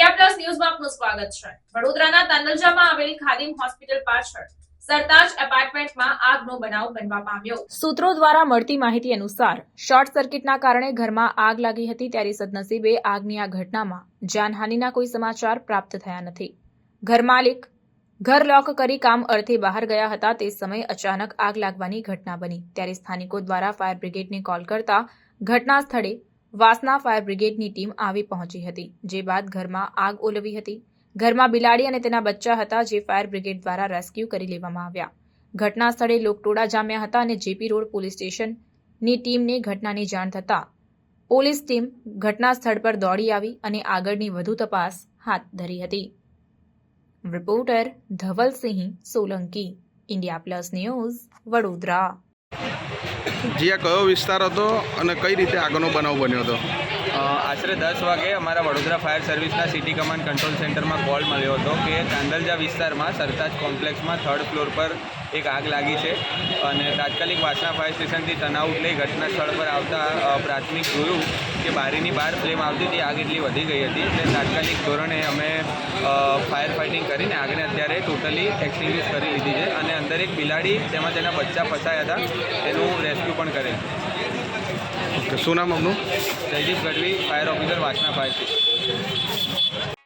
India plus ન્યૂઝમાં આપનું સ્વાગત છે. વડોદરાના તાંદલજામાં આવેલ ખાદિમ હોસ્પિટલ પાછળ સૂત્રો દ્વારા મળતી માહિતી અનુસાર, શોર્ટ સર્કિટના કારણે ઘરમાં આગ લાગી હતી ત્યારે સદનસીબે આગની આ ઘટનામાં જાનહાનિના કોઈ સમાચાર પ્રાપ્ત થયા નથી. ઘર માલિક, ઘર લોક કરી કામ અર્થે બહાર ગયા હતા તે સમયે અચાનક આગ લાગવાની ઘટના બની. ત્યારે સ્થાનિકો દ્વારા ફાયર બ્રિગેડને કોલ કરતા ઘટના સ્થળે વાસના ફાયર બ્રિગેડની ટીમ આવી પહોંચી હતી, જે બાદ ઘરમાં આગ ઓલવી હતી. ઘરમાં બિલાડી અને તેના બચ્ચા હતા, જે ફાયર બ્રિગેડ દ્વારા રેસ્ક્યુ કરી લેવામાં આવ્યા. ઘટના સ્થળે લોકટોળા જામ્યા હતા અને જેપી રોડ પોલીસ સ્ટેશનની ટીમને ઘટનાની જાણ થતાં પોલીસ ટીમ ઘટના સ્થળ પર દોડી આવી અને આગળની વધુ તપાસ હાથ ધરી હતી. Reporter Dhavalsinh Solanki, India plus news Vadodara. જી કયો વિસ્તાર હતો અને કઈ રીતે આગળનો બનાવ બન્યો હતો? આશરે દસ વાગે અમારા વડોદરા ફાયર સર્વિસના સિટી કમાન્ડ કંટ્રોલ સેન્ટરમાં કોલ મળ્યો હતો કે કાંદલજા વિસ્તારમાં સરતાજ કોમ્પ્લેક્સમાં થર્ડ ફ્લોર પર એક આગ લાગી છે અને તાત્કાલિક વાસણા ફાયર સ્ટેશનથી તનાવ લઈ ઘટના સ્થળ પર આવતા પ્રાથમિક જોયું કે બારીની બહાર ફ્લેમ આવતી હતી, આગ એટલી વધી ગઈ હતી. એટલે તાત્કાલિક ધોરણે અમે ફાયર ફાઇટિંગ કરીને આગને અત્યારે ટોટલી એક્સટિંગ્વિશ કરી લીધી છે અને અંદર એક બિલાડી, તેમાં તેના બચ્ચા ફસાયા હતા. એનું રેસ્ક્યુ પણ કરેલ. ઓકે શું નામ આપનું? Jaydeep Gadhvi fire officer Vasna fire station